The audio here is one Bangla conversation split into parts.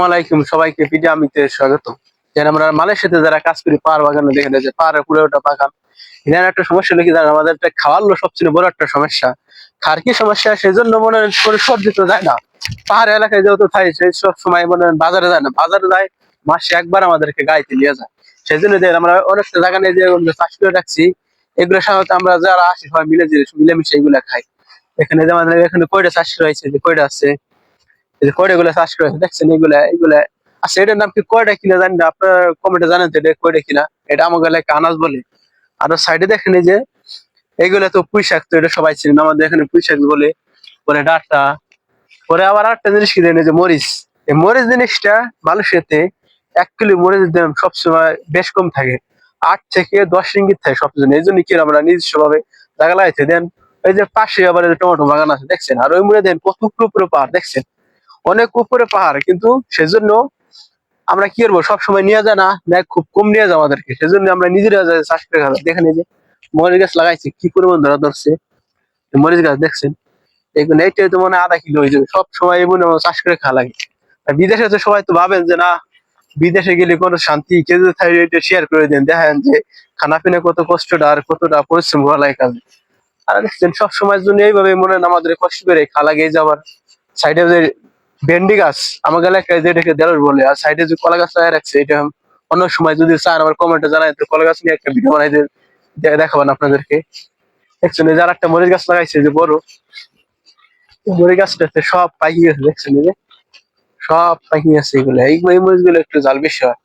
আসসালামু আলাইকুম, সবাইকে পিডি আমিতে স্বাগত যেন আমরা মালয়েশিয়াতে যারা কাজ করি, পাহাড় বাগানে দেখেন যে পাহাড়ের পুরো ওটা বাগান এখানে একটা সমস্যা হলো কি জানেন? আমাদের একটা খাওয়ার সবচেয়ে বড় একটা সমস্যা। খার কি সমস্যা? সেই জন্য মনে কোনো সবজি তো যায় না। পাহাড় এলাকায় যেহেতু থাকে সেই সব সময় মনে বাজারে যায় না। বাজারে যায়, মাসে একবার আমাদেরকে গাইতে নিয়ে যায়। সেই জন্য যে আমরা অনেকটা জায়গা নিয়ে যে চাষ করে রাখছি, এগুলো সাধারণত আমরা যারা আসি সবাই মিলে মিলেমিশে এগুলো খাই। এখানে যে আমাদের এখানে কয়টা চাষ করা হয়েছে যে কয়টা আছে? এই কয়টা গুলো চাষ করা দেখছেন এগুলা এগুলা। আচ্ছা এটার নাম কি কয়টা কিনা জানি না, আপনার কমেন্টে জানেন তো এটা কয়টা কিনা। এটা আমাকে এলাকায় আনাজ বলে। আর সাইডে দেখেন এই যে এইগুলা তো পুঁই শাক তো এটা সবাই চিনেন আমাদের এখানে পুঁই শাক বলে, পরে ডাঁটা, পরে আবার আরেকটা জিনিস কি জানেন যে মরিচ। এই মরিচ জিনিসটা মালয়েশিয়াতে এক কিলো মরিচের দাম সবসময় বেশ কম থাকে। আট থেকে দশ রিঙ্গিত থাকে সবসময় এই জন্য কি আমরা নিজস্ব ভাবে জায়গা লাগাইছে দেন? এই যে পাশে আবার টমেটো বাগান আছে, দেখছেন? আর ওই মুড়ে দেন কত উপরে পুরো পাহাড়, দেখছেন? অনেক উপরে পাহাড়, কিন্তু সেজন্য আমরা কি করব? সবসময় নিয়ে যায় না, ম্যাগ খুব কম নিয়ে যায় আমাদেরকে। সেজন্য আমরা নিজেরা যাই, চাষ করে খাব দেখেন এই যে মরিচ গাছ লাগাইছি, কি পরিমাণ ধরা ধরছে। মরিচ গাছ দেখছেন? এগুলো এইটাই তো মনে আধা কিলো হয়ে সব সময় এমন চাষ করে খাওয়া লাগে। আর বিদেশে তো সবাই তো ভাবেন যে, না, বিদেশে গেলে কোনো শান্তি থাকে, এটা শেয়ার করে দেন। দেখেন যে খানা পিনা কত কষ্টটা আর কতটা পরিশ্রম করা লাগে কাজে। আর দেখছেন সব সময়ের জন্য এইভাবে মনে হয় আমাদের কষ্ট করে খা লাগে। এই যে আবার সাইডে ভেন্ডি গাছ আমার এলাকায় যেটাকে বলে, আর সাইডে যে কলা গাছ লাগিয়ে রাখছে, এটা অন্য সময় যদি চান আমার কমেন্টে জানাই তো কলা গাছ নিয়ে একটা ভিডিও বানাই দেখাবেন আপনাদেরকে। দেখছেন এই যে আর একটা মরিচ গাছ লাগাইছে যে বড় মরিচ গাছটাতে সব পাকি গেছে দেখছেন যে? সব পাকি আছে এগুলো। এই এই মরিচগুলো একটু জাল বেশি হয়।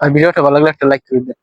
আর ভিডিওটা ভালো লাগলে একটা লাইক করে দেন।